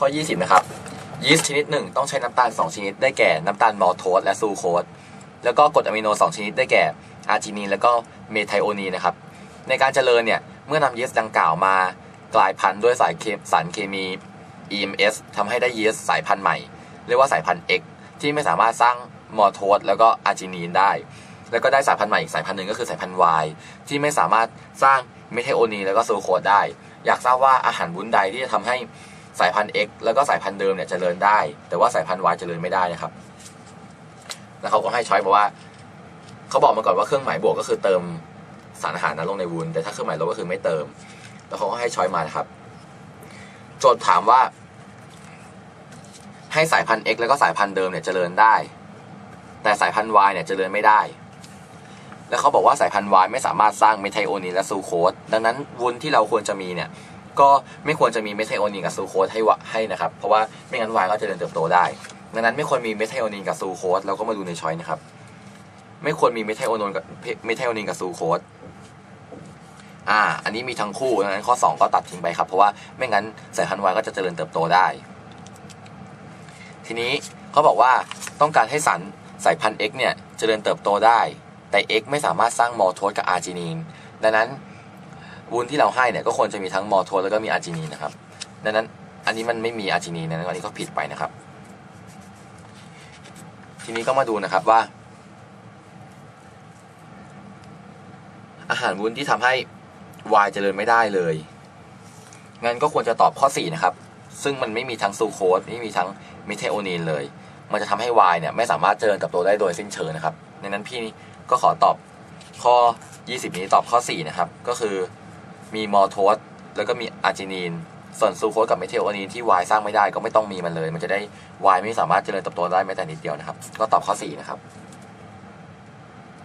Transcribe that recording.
ข้อ 20 นะครับยีสต์ชนิดหนึ่งต้องใช้น้ำตาล 2 ชนิดได้แก่น้ำตาลมอลโทสและซูโคสแล้วก็กรดอะมิโน 2 ชนิดได้แก่อาร์จินีนแล้วก็เมไทโอนีนะครับในการเจริญเนี่ยเมื่อนำยีสต์ดังกล่าวมากลายพันธุ์ด้วยสายเคสารเคมี EMS ทำให้ได้ยีสต์สายพันธุ์ใหม่ เรียกว่าสายพันธุ์ X ที่ไม่สามารถสร้างมอลโทสแล้วก็อาร์จินีนได้ แล้วก็ได้สายพันธุ์ใหม่อีกสายพันธุ์หนึ่งก็คือสายพันธุ์ Y ที่ไม่สามารถสร้างเมไทโอนีแล้วก็ซูโคสได้ อยากทราบว่าอาหารวุ้นใดที่จะทำให้ สายพันธุ์ X แล้วก็สายพันธุ์เดิมเนี่ยเจริญได้ แต่ว่าสายพันธุ์ Y เจริญไม่ได้นะครับ แล้วเขาก็ให้ช้อยบอกว่าเขาบอกมาก่อนว่าเครื่องหมายบวกก็คือเติมสารอาหารนั้นลงในวุ้นแต่ถ้าเครื่องหมายลบก็คือไม่เติม แล้วเขาก็ให้ช้อยมานะครับ โจทย์ถามว่า ให้สายพันธุ์ X แล้วก็สายพันธุ์เดิมเนี่ยเจริญได้ แต่สายพันธุ์ Y เนี่ยเจริญไม่ได้ แล้วเขาบอกว่าสายพันธุ์ Y ไม่สามารถสร้างเมทไทโอนีนและซูโคสดังนั้นวุ้นที่เราควรจะมีเนี่ย ก็ไม่ควรจะมีเมทไทโอนีนกับซูโคสให้วะให้นะครับ เพราะว่าไม่งั้น Y ก็จะเจริญเติบโตได้ ดังนั้นไม่ควรมีเมทไทโอนีนกับซูโคสเราก็มาดูในช้อยนะครับ ไม่ควรมีเมทไทโอนนกับเมทไทโอนีนกับซูโคสอ่า อันนี้มีทั้งคู่ดังนั้นข้อ 2 ก็ตัดทิ้งไปครับ เพราะว่าไม่งั้นสายพันธุ์ Y ก็จะเจริญเติบโตได้ ทีนี้เขาบอกว่าต้องการให้สารสายพันธุ์ X เนี่ยเจริญเติบโตได้ แต่ X ไม่สามารถสร้างมอโทสกับอาร์จินีน ดังนั้น วุ้นที่เราให้เนี่ยก็ควรจะมีทั้งมอโทแล้วก็มีอาร์จินีนะครับดังนั้นอันนี้มันไม่มีอาร์จินีนะอันนี้ก็ผิดไปนะครับ ทีนี้ก็มาดูนะครับว่า อาหารวุ้นที่ทำให้ Y เจริญไม่ได้เลยงั้นก็ควรจะตอบข้อ 4 นะครับ ซึ่งมันไม่มีทั้งซูโคสไม่มีทั้งมิเทโอนีนเลย มันจะทำให้ Y เนี่ยไม่สามารถเจริญเติบโตได้โดยสิ้นเชิงนะครับดังนั้นพี่ก็ขอตอบข้อ 20 นี้ตอบข้อ 4 นะครับ ก็คือ มีมอลโทสแล้วก็มีอาร์จินีน ส่วนซูโคสกับเมทิโอนีนที่ Y สร้างไม่ได้ก็ไม่ต้องมีมันเลย มันจะได้ Y ไม่สามารถเจริญเติบโตได้แม้แต่นิดเดียวนะครับ ก็ตอบข้อ 4 นะครับ